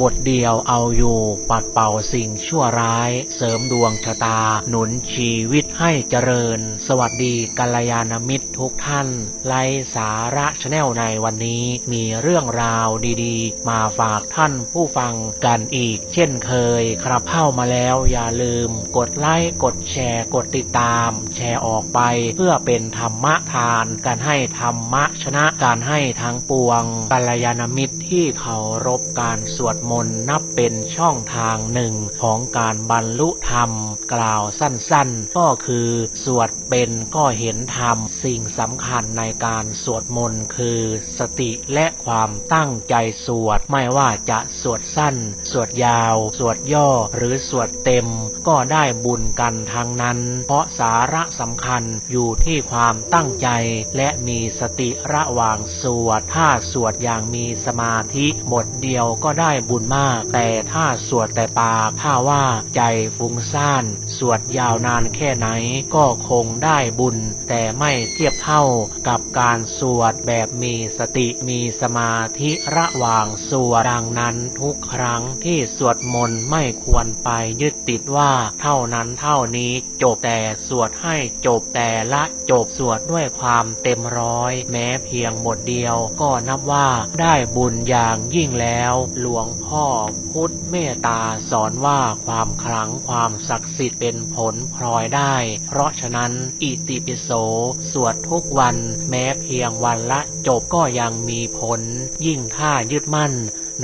บทเดียวเอาอยู่ปัดเป่าสิ่งชั่วร้าย เสริมดวงชะตา หนุนชีวิตให้เจริญ สวัสดีกัลยาณมิตรทุกท่าน ไลสาระชาแนลในวันนี้มีเรื่องราวดีๆ มาฝากท่านผู้ฟังกันอีก เช่นเคย ครับเข้ามาแล้วอย่าลืม กดไลค์กดแชร์กดติดตาม แชร์ออกไปเพื่อเป็นธรรมะทาน การให้ธรรมะชนะการให้ทั้งปวงกัลยาณมิตรที่เคารพการสวดดมนต์นับเป็นช่องทางหนึ่งของการบรรลุธรรม กล่าวสั้นๆ ก็คือ สวดเป็นก็เห็นธรรม สิ่งสำคัญในการสวดมนต์คือ สติและความตั้งใจสวด ไม่ว่าจะสวดสั้น สวดยาว สวดย่อหรือสวดเต็ม ก็ได้บุญกันทั้งนั้น เพราะสาระสำคัญอยู่ที่ความตั้งใจและมีสติระหว่างสวด ถ้าสวดอย่างมีสมาธิบทเดียวก็ได้บุญมาก แต่ถ้าสวดแต่ปากถ้าว่าใจฟุ้งซ่าน สวดยาวนานแค่ไหนก็คงได้บุญ แต่ไม่เทียบเท่ากับการสวดแบบมีสติมีสมาธิระหว่างสวดดังนั้นทุกครั้งที่สวดมนต์ไม่ควรไปยึดติดว่า เท่านั้นเท่านี้จบแต่สวดให้จบแต่ละจบสวดด้วยความเต็มร้อย แม้เพียงบทเดียว ก็นับว่าได้บุญอย่างยิ่งแล้ว หลวงพ่อพุทธเมตตาสอนว่าความคลังความศักดิ์สิทธิ์เป็นผลพลอยได้ เพราะฉะนั้นอิติปิโสสวดทุกวันแม้เพียงวันละจบก็ยังมีผล ยิ่งถ้ายึดมั่น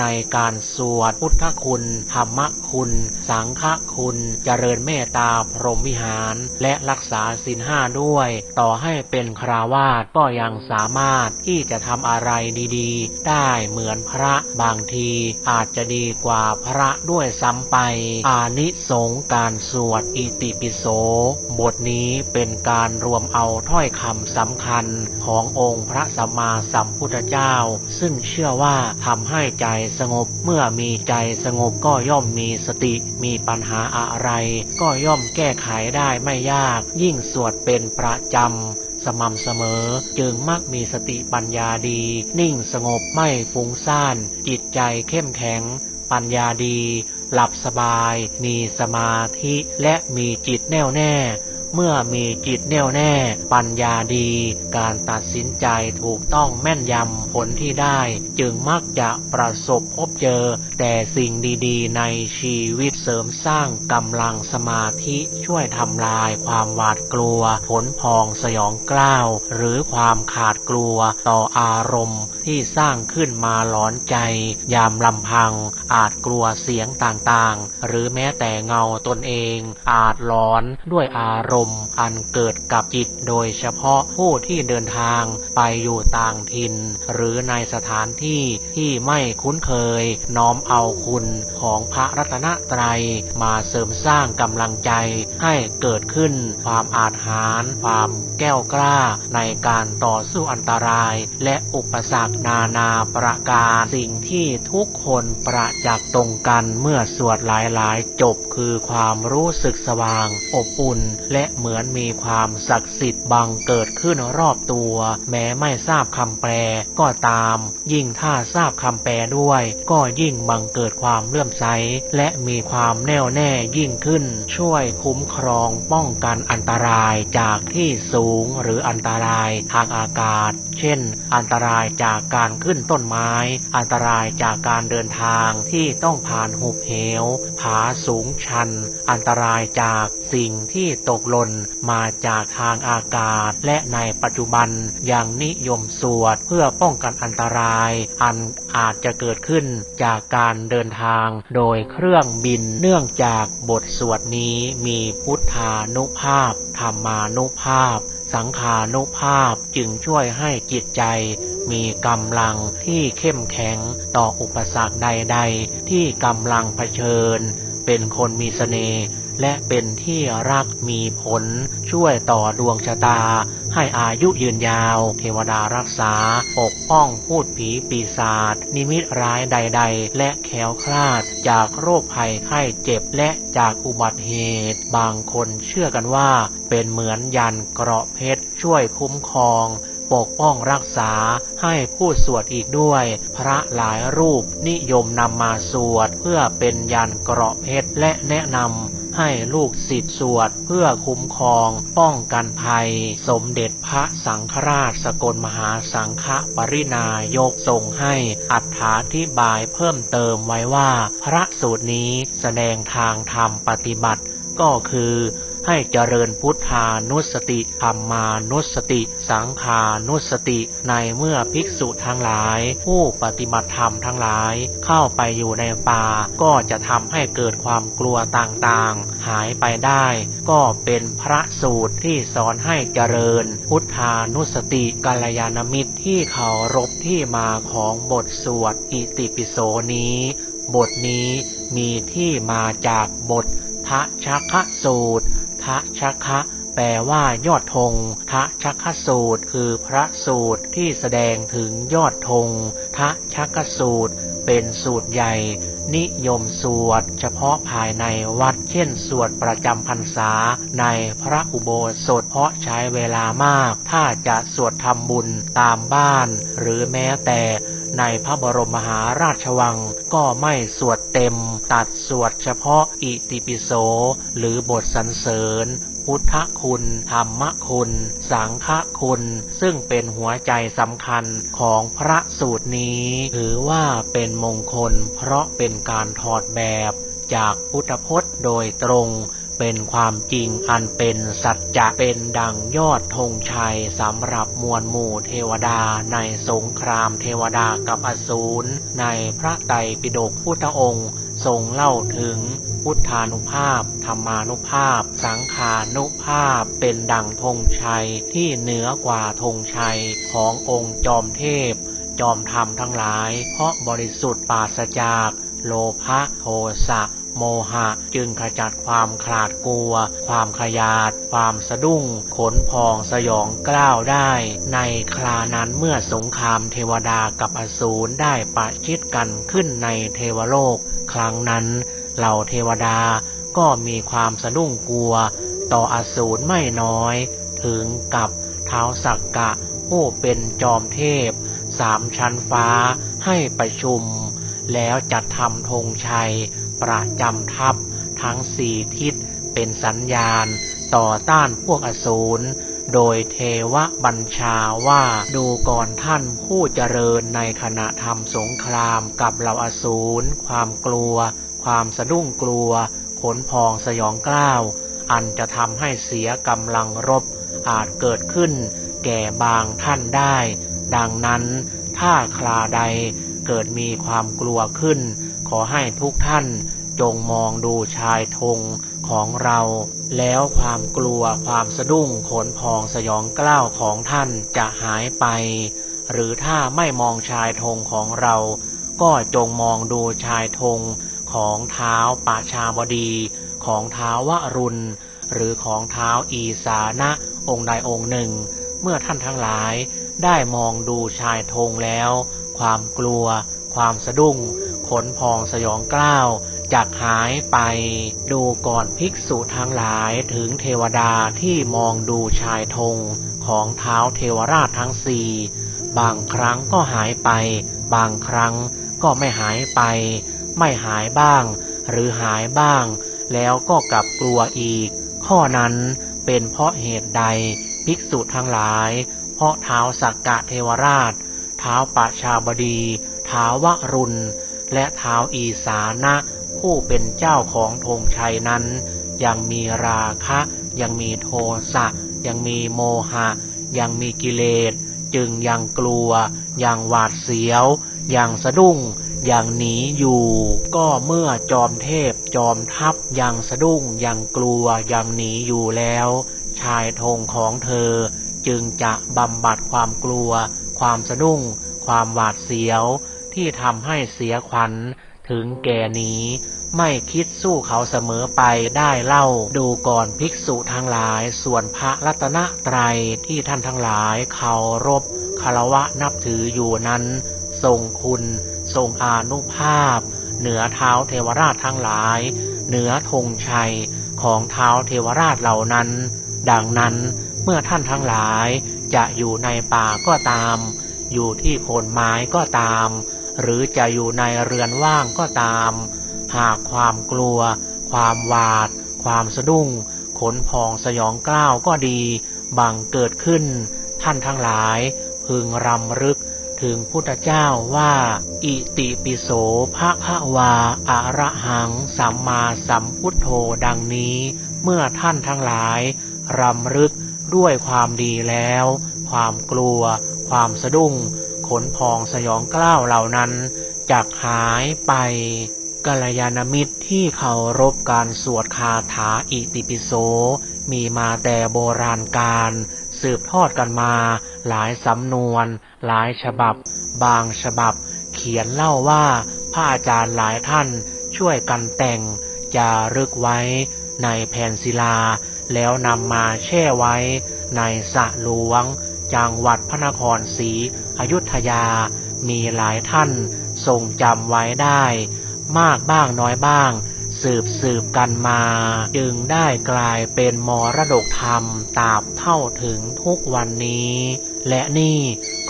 ในการสวดพุทธคุณ ธรรมคุณ สังฆคุณเจริญเมตตาพรหมวิหาร และรักษาศีลห้าด้วย ต่อให้เป็นคราวาสก็ยังสามารถที่จะทำอะไรดีๆ ได้เหมือนพระบางทีอาจจะดีกว่าพระด้วยซ้ำไป อานิสงส์การสวดอิติปิโส บทนี้เป็นการรวมเอาถ้อยคำสำคัญขององค์พระสัมมาสัมพุทธเจ้า ซึ่งเชื่อว่าทำให้ใจสงบ เมื่อมีใจสงบก็ย่อมมีสติ มีปัญหาอะไร ก็ย่อมแก้ไขได้ไม่ยาก ยิ่งสวดเป็นประจำ สม่ำเสมอ จึงมักมีสติปัญญาดี นิ่งสงบไม่ฟุ้งซ่าน จิตใจเข้มแข็ง ปัญญาดี หลับสบาย มีสมาธิและมีจิตแน่วแน่ เมื่อมีจิตแน่วแน่ ปัญญาดี การตัดสินใจถูกต้องแม่นยำผลที่ได้ จึงมักจะประสบพบเจอ แต่สิ่งดีๆ ในชีวิตเสริมสร้างกำลังสมาธิช่วยทำลายความหวาดกลัว ผลพองสยองกล้าว หรือความขาดกลัวต่ออารมณ์ที่สร้างขึ้นมาหลอนใจ ยามลำพัง อาจกลัวเสียงต่างๆ หรือแม้แต่เงาตนเอง อาจหลอนด้วยอารมณ์อันเกิดกับจิตโดยเฉพาะผู้ที่เดินทางไปอยู่ต่างถิ่น หรือในสถานที่ที่ไม่คุ้นเคย น้อมเอาคุณของพระรัตนตรัยมาเสริมสร้างกำลังใจให้เกิดขึ้นความอาจหาร ความแก้วกล้าในการต่อสู้อันตราย และอุปสรรคนานาประการสิ่งที่ทุกคนประจักษ์ตรงกันเมื่อสวดหลายๆ จบคือความรู้สึกสว่าง อบอุ่นและเหมือนมีความศักดิ์สิทธิ์บังเกิดขึ้นรอบตัว แม้ไม่ทราบคำแปลก็ตาม ยิ่งถ้าทราบคำแปลด้วย ก็ยิ่งบังเกิดความเลื่อมใส และมีความแน่วแน่ยิ่งขึ้น ช่วยคุ้มครองป้องกันอันตรายจากที่สูงหรืออันตรายทางอากาศ เช่น อันตรายจากการขึ้นต้นไม้ อันตรายจากการเดินทางที่ต้องผ่านหุบเหว ผาสูงชัน อันตรายจากสิ่งที่ตกล่นมาจากทางอากาศ และในปัจจุบันยังนิยมสวดเพื่อป้องกันอันตราย อันอาจจะเกิดขึ้นจากการเดินทางโดยเครื่องบินเนื่องจากบทสวดนี้มีพุทธานุภาพ ธรรมานุภาพ สังขานุภาพจึงช่วยให้จิตใจมีกำลังที่เข้มแข็งต่ออุปสรรคใด ๆ ที่กำลังเผชิญ เป็นคนมีเสน่ห์ และเป็นที่รักมีผลช่วยต่อดวงชะตา ให้อายุยืนยาว เทวดารักษา ปกป้องพูดผีปีศาจนิมิตร้ายใด ๆ และแคล้วคลาด จากโรคภัยไข้เจ็บและจากอุบัติเหตุ บางคนเชื่อกันว่า เป็นเหมือนยันเกราะเพชรช่วยคุ้มครองปกป้องรักษาให้ผู้สวดอีกด้วย พระหลายรูปนิยมนำมาสวดเพื่อเป็นยันเกราะเพชรและแนะนำ ให้ลูกศิษย์สวดเพื่อคุ้มครองป้องกันภัย สมเด็จพระสังฆราชสกลมหาสังฆปรินายกทรงให้อัถาธิบายเพิ่มเติมไว้ว่า พระสูตรนี้แสดงทางธรรมปฏิบัติก็คือ ให้เจริญพุทธานุสติธรรมานุสติ สังขานุสติ ในเมื่อภิกษุทั้งหลาย ผู้ปฏิบัติธรรมทั้งหลาย เข้าไปอยู่ในป่า ก็จะทำให้เกิดความกลัวต่างๆ หายไปได้ ก็เป็นพระสูตรที่สอนให้เจริญ พุทธานุสติกัลยาณมิตรที่เคารพที่มาของบทสวดอิติปิโสนี้ บทนี้มีที่มาจากบททะชักคะสูตระชักคะแปลว่ายอดธงทะชักคะสูตร คือพระสูตรที่แสดงถึงยอดธงทะชักคะสูตร เป็นสูตรใหญ่ นิยมสวด เฉพาะภายในวัดเช่น สวดประจำพรรษา ในพระอุโบสถเพราะใช้เวลามาก ถ้าจะสวดทำบุญตามบ้าน หรือแม้แต่ ในพระบรมมหาราชวังก็ไม่สวดเต็ม ตัดสวดเฉพาะอิติปิโส หรือบทสรรเสริญ พุทธคุณธรรมคุณ สังฆคุณ ซึ่งเป็นหัวใจสำคัญของพระสูตรนี้ ถือว่าเป็นมงคลเพราะเป็นการถอดแบบจากพุทธพจน์โดยตรง เป็นความจริงอันเป็นสัจจะเป็นดังยอดธงชัยสำหรับมวลหมู่เทวดาในสงครามเทวดากับอสูรในพระไตรปิฎกพุทธองค์ทรงเล่าถึงพุทธานุภาพ ธรรมานุภาพ สังขานุภาพ เป็นดังธงชัยที่เหนือกว่าธงชัยขององค์จอมเทพ จอมธรรมทั้งหลาย เพราะบริสุทธิ์ปราศจาก โลภะโทสะ โมหะ จึงขจัดความขลาดกลัว ความขยาด ความสะดุ้ง ขนพองสยองกล้าวได้ ในครานั้นเมื่อสงครามเทวดากับอสูรได้ปะชิดกันขึ้นในเทวโลก ครั้งนั้นเหล่าเทวดาก็มีความสะดุ้งกลัว ต่ออสูรไม่น้อย ถึงกับเท้าสักกะผู้เป็นจอมเทพ สามชั้นฟ้าให้ประชุม แล้วจัดทำธงชัย ประจำทัพทั้งสี่ทิศเป็นสัญญาณต่อต้านพวกอสูร โดยเทวบัญชาว่าดูก่อนท่านผู้เจริญในขณะทำสงครามกับเหล่าอสูร ความกลัว ความสะดุ้งกลัว ขนพองสยองกล้าว อันจะทำให้เสียกำลังรบ อาจเกิดขึ้น แก่บางท่านได้ ดังนั้นถ้าคราใดเกิดมีความกลัวขึ้น ขอให้ทุกท่านจงมองดูชายธงของเรา แล้วความกลัวความสะดุ้งขนพองสยองกล้าวของท่านจะหายไป หรือถ้าไม่มองชายธงของเรา ก็จงมองดูชายธงของเท้าปาชาบดี ของเท้าวรุณ หรือของเท้าอีสานะองค์ใดองค์หนึ่ง เมื่อท่านทั้งหลายได้มองดูชายธงแล้ว ความกลัว ความสะดุ้ง ขนพองสยองกล้าวจากหายไป ดูก่อนภิกษุทั้งหลายถึงเทวดาที่มองดูชายธงของเท้าเทวราชทั้งสี่บางครั้งก็หายไป บางครั้งก็ไม่หายไป ไม่หายบ้าง หรือหายบ้าง แล้วก็กลับกลัวอีก ข้อนั้นเป็นเพราะเหตุใดภิกษุทั้งหลาย เพราะเท้าสักกะเทวราช เท้าปชาบดี เท้าวรุณ และเท้าอีสานะ ผู้เป็นเจ้าของธงชัยนั้น ยังมีราคะ ยังมีโทสะ ยังมีโมหะ ยังมีกิเลส จึงยังกลัว ยังหวาดเสียว ยังสะดุ้งยังหนีอยู่ ก็เมื่อจอมเทพจอมทัพยังสะดุ้งยังกลัวยังหนีอยู่แล้ว ชายธงของเธอ จึงจะบำบัดความกลัว ความสะดุ้ง ความหวาดเสียว ที่ทำให้เสียขวัญถึงแก่นี้ ไม่คิดสู้เขาเสมอไปได้เล่าดูก่อนภิกษุทั้งหลาย ส่วนพระรัตนตรัยที่ท่านทั้งหลายเคารพคารวะนับถืออยู่นั้น ทรงคุณทรงอานุภาพ เหนือเท้าเทวราชทั้งหลาย เหนือธงชัยของเท้าเทวราชเหล่านั้น ดังนั้นเมื่อท่านทั้งหลายจะอยู่ในป่าก็ตาม อยู่ที่โคนไม้ก็ตาม หรือจะอยู่ในเรือนว่างก็ตาม หากความกลัว ความหวาด ความสะดุ้ง ขนพองสยองกล้าวก็ดี บังเกิดขึ้น ท่านทั้งหลาย พึงรำลึกถึงพุทธเจ้าว่า อิติปิโสภะคะวาอะระหัง สัมมาสัมพุทโธดังนี้ เมื่อท่านทั้งหลาย รำลึกด้วยความดีแล้ว ความกลัว ความสะดุ้ง ขนพองสยองกล้าวเหล่านั้นจักหายไปกัลยาณมิตรที่เคารพการสวดคาถาอิติปิโส มีมาแต่โบราณการ สืบทอดกันมา หลายสำนวน หลายฉบับ บางฉบับ เขียนเล่าว่าพระอาจารย์หลายท่านช่วยกันแต่งจารึกไว้ในแผ่นศิลา แล้วนำมาแช่ไว้ในสระหลวง จังหวัดพระนครศรีอยุธยา มีหลายท่านทรงจำไว้ได้ มากบ้างน้อยบ้าง สืบสืบกันมา จึงได้กลายเป็นมรดกธรรมตราบเท่าถึงทุกวันนี้ และนี่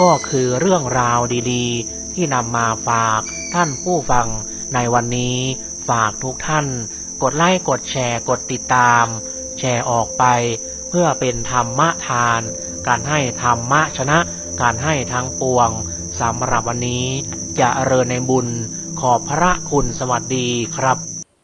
ก็คือเรื่องราวดีๆ ที่นำมาฝากท่านผู้ฟังในวันนี้ฝากทุกท่าน กดไลค์กดแชร์กดติดตาม แชร์ออกไป เพื่อเป็นธรรมทาน การให้ธรรมะชนะ การให้ทั้งปวงสำหรับวันนี้จะเริญในบุญขอบพระคุณสวัสดีครับ